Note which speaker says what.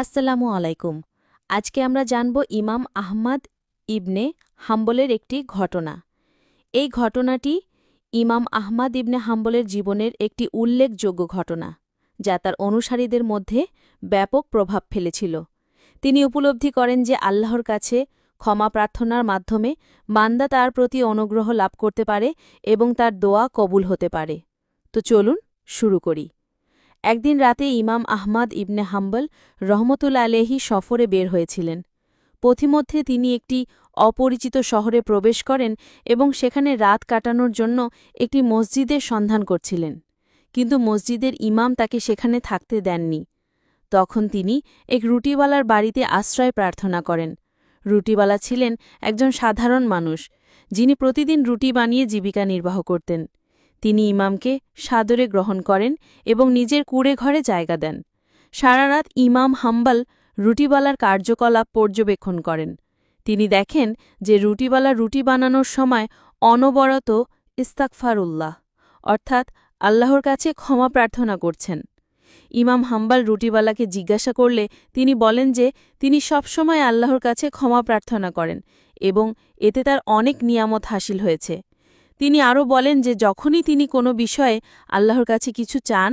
Speaker 1: আসসালামু আলাইকুম। আজকে আমরা জানব ইমাম আহমদ ইবনে হাম্বলের একটি ঘটনা। এই ঘটনাটি ইমাম আহমদ ইবনে হাম্বলের জীবনের একটি উল্লেখযোগ্য ঘটনা, যা তার অনুসারীদের মধ্যে ব্যাপক প্রভাব ফেলেছিল। তিনি উপলব্ধি করেন যে আল্লাহর কাছে ক্ষমা প্রার্থনার মাধ্যমে বান্দা তার প্রতি অনুগ্রহ লাভ করতে পারে এবং তার দোয়া কবুল হতে পারে। তো চলুন শুরু করি। একদিন রাতে ইমাম আহমদ ইবনে হাম্বল রহমতুল্লা আলেহি সফরে বের হয়েছিলেন। পথিমধ্যে তিনি একটি অপরিচিত শহরে প্রবেশ করেন এবং সেখানে রাত কাটানোর জন্য একটি মসজিদের সন্ধান করছিলেন। কিন্তু মসজিদের ইমাম তাকে সেখানে থাকতে দেননি। তখন তিনি এক রুটিওয়ালার বাড়িতে আশ্রয় প্রার্থনা করেন। রুটিওয়ালা ছিলেন একজন সাধারণ মানুষ, যিনি প্রতিদিন রুটি বানিয়ে জীবিকা নির্বাহ করতেন। তিনি ইমামকে সাদরে গ্রহণ করেন এবং নিজের কুড়ে ঘরে জায়গা দেন। সারারাত ইমাম হাম্বাল রুটিবালার কার্যকলাপ পর্যবেক্ষণ করেন। তিনি দেখেন যে রুটিবালা রুটি বানানোর সময় অনবরত ইস্তাকফারুল্লাহ অর্থাৎ আল্লাহর কাছে ক্ষমা প্রার্থনা করছেন। ইমাম হাম্বাল রুটিবালাকে জিজ্ঞাসা করলে তিনি বলেন যে তিনি সবসময় আল্লাহর কাছে ক্ষমা প্রার্থনা করেন এবং এতে তার অনেক নিয়ামত হাসিল হয়েছে। তিনি আরও বলেন যে যখনই তিনি কোনো বিষয়ে আল্লাহর কাছে কিছু চান